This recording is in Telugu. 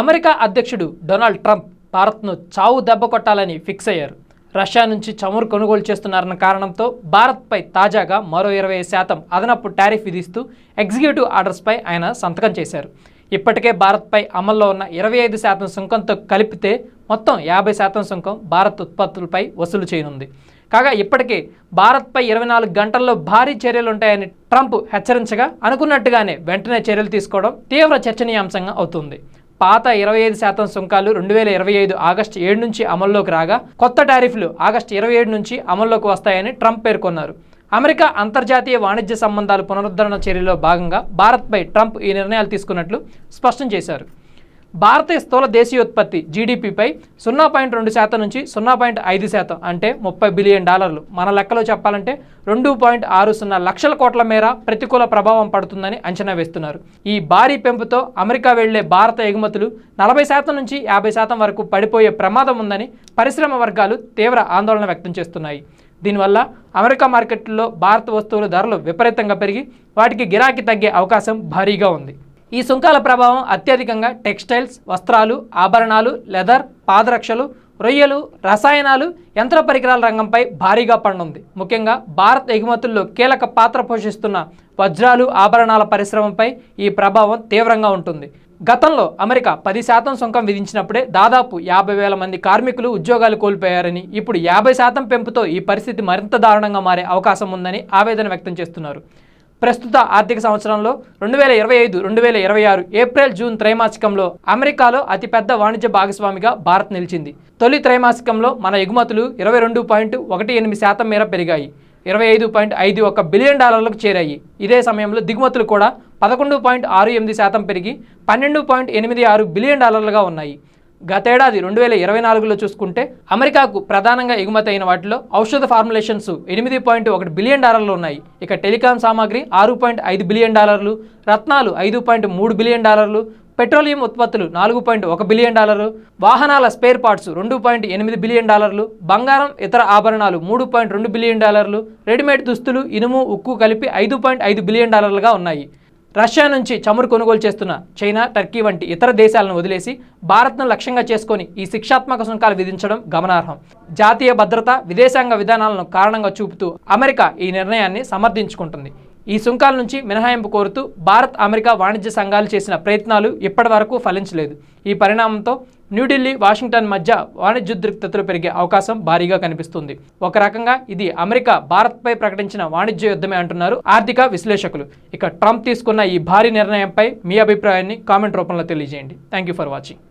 అమెరికా అధ్యక్షుడు డొనాల్డ్ ట్రంప్ భారత్ను చావు దెబ్బ కొట్టాలని ఫిక్స్ అయ్యారు. రష్యా నుంచి చమురు కొనుగోలు చేస్తున్నారన్న కారణంతో భారత్పై తాజాగా మరో ఇరవై శాతం అదనపు టారిఫ్ విధిస్తూ ఎగ్జిక్యూటివ్ ఆర్డర్స్పై ఆయన సంతకం చేశారు. ఇప్పటికే భారత్పై అమల్లో ఉన్న ఇరవై ఐదు శాతం సుంకంతో కలిపితే మొత్తం యాభై శాతం సుంకం భారత్ ఉత్పత్తులపై వసూలు చేయనుంది. కాగా ఇప్పటికే భారత్పై ఇరవై నాలుగు గంటల్లో భారీ చర్యలు ఉంటాయని ట్రంప్ హెచ్చరించగా అనుకున్నట్టుగానే వెంటనే చర్యలు తీసుకోవడం తీవ్ర చర్చనీయాంశంగా అవుతుంది. పాత ఇరవై ఐదు శాతం సుంకాలు రెండు వేల ఇరవై ఐదు ఆగస్టు ఏడు నుంచి అమల్లోకి రాగా కొత్త టారిఫ్లు ఆగస్టు ఇరవై ఏడు నుంచి అమల్లోకి వస్తాయని ట్రంప్ పేర్కొన్నారు. అమెరికా అంతర్జాతీయ వాణిజ్య సంబంధాలు పునరుద్ధరణ చర్యలో భాగంగా భారత్పై ట్రంప్ ఈ నిర్ణయాలు తీసుకున్నట్లు స్పష్టం చేశారు. భారతీయ స్థూల దేశీయోత్పత్తి జీడిపిపై సున్నా పాయింట్ రెండు శాతం నుంచి సున్నా పాయింట్ ఐదు శాతం అంటే ముప్పై బిలియన్ డాలర్లు. మన లెక్కలో చెప్పాలంటే రెండు పాయింట్ ఆరు సున్నా లక్షల కోట్ల మేర ప్రతికూల ప్రభావం పడుతుందని అంచనా వేస్తున్నారు. ఈ భారీ పెంపుతో అమెరికా వెళ్ళే భారత ఎగుమతులు నలభై శాతం నుంచి యాభై శాతం వరకు పడిపోయే ప్రమాదం ఉందని పరిశ్రమ వర్గాలు తీవ్ర ఆందోళన వ్యక్తం చేస్తున్నాయి. దీనివల్ల అమెరికా మార్కెట్లో భారత వస్తువుల ధరలు విపరీతంగా పెరిగి వాటికి గిరాకీ తగ్గే అవకాశం భారీగా ఉంది. ఈ సుంకాల ప్రభావం అత్యధికంగా టెక్స్టైల్స్ వస్త్రాలు ఆభరణాలు లెదర్ పాదరక్షలు రొయ్యలు రసాయనాలు యంత్ర పరికరాల రంగంపై భారీగా పడనుంది ముఖ్యంగా భారత్ ఎగుమతుల్లో కీలక పాత్ర పోషిస్తున్న వజ్రాలు ఆభరణాల పరిశ్రమపై ఈ ప్రభావం తీవ్రంగా ఉంటుంది. గతంలో అమెరికా పది శాతం సుంకం విధించినప్పుడే దాదాపు యాభై వేల మంది కార్మికులు ఉద్యోగాలు కోల్పోయారని ఇప్పుడు యాభై శాతం పెంపుతో ఈ పరిస్థితి మరింత దారుణంగా మారే అవకాశం ఉందని ఆవేదన వ్యక్తం చేస్తున్నారు. ప్రస్తుత ఆర్థిక సంవత్సరంలో రెండు వేల ఇరవై ఐదు రెండు వేల ఇరవై ఆరు ఏప్రిల్ జూన్ త్రైమాసికంలో అమెరికాలో అతిపెద్ద వాణిజ్య భాగస్వామిగా భారత్ నిలిచింది. తొలి త్రైమాసికంలో మన ఎగుమతులు ఇరవై రెండు పాయింట్ ఒకటి ఎనిమిది శాతం మేర పెరిగాయి. ఇరవై ఐదు పాయింట్ ఐదు ఒక బిలియన్ డాలర్లకు చేరాయి. ఇదే సమయంలో దిగుమతులు కూడా పదకొండు పాయింట్ ఆరు ఎనిమిది శాతం పెరిగి పన్నెండు పాయింట్ ఎనిమిది ఆరు బిలియన్ డాలర్లుగా ఉన్నాయి. గతేడాది రెండు వేల ఇరవై నాలుగులో చూసుకుంటే అమెరికాకు ప్రధానంగా ఎగుమతి అయిన వాటిలో ఔషధ ఫార్ములేషన్స్ ఎనిమిది పాయింట్ ఒకటి బిలియన్ డాలర్లు ఉన్నాయి. ఇక టెలికాం సామాగ్రి ఆరు పాయింట్ ఐదు బిలియన్ డాలర్లు రత్నాలు ఐదు పాయింట్ మూడు బిలియన్ డాలర్లు పెట్రోలియం ఉత్పత్తులు నాలుగు పాయింట్ ఒక బిలియన్ డాలర్లు వాహనాల స్పేర్ పార్ట్స్ రెండు పాయింట్ ఎనిమిది బిలియన్ డాలర్లు బంగారం ఇతర ఆభరణాలు మూడు పాయింట్ రెండు బిలియన్ డాలర్లు రెడీమేడ్ దుస్తులు ఇనుము ఉక్కు కలిపి ఐదు పాయింట్ ఐదు బిలియన్ డాలర్లుగా ఉన్నాయి. రష్యా నుంచి చమురు కొనుగోలు చేస్తున్న చైనా టర్కీ వంటి ఇతర దేశాలను వదిలేసి భారత్ను లక్ష్యంగా చేసుకొని ఈ శిక్షాత్మక సుంకాలు విధించడం గమనార్హం. జాతీయ భద్రత విదేశాంగ విధానాలను కారణంగా చూపుతూ అమెరికా ఈ నిర్ణయాన్ని సమర్థించుకుంటుంది. ఈ సుంకాల నుంచి మినహాయింపు కోరుతూ భారత్ అమెరికా వాణిజ్య సంఘాలు చేసిన ప్రయత్నాలు ఇప్పటివరకు ఫలించలేదు. ఈ పరిణామంతో న్యూఢిల్లీ వాషింగ్టన్ మధ్య వాణిజ్యోద్రిక్తతలు పెరిగే అవకాశం భారీగా కనిపిస్తుంది. ఒక రకంగా ఇది అమెరికా భారత్పై ప్రకటించిన వాణిజ్య యుద్ధమే అంటున్నారు ఆర్థిక విశ్లేషకులు. ఇక ట్రంప్ తీసుకున్న ఈ భారీ నిర్ణయంపై మీ అభిప్రాయాన్ని కామెంట్ రూపంలో తెలియజేయండి. Thank you for watching.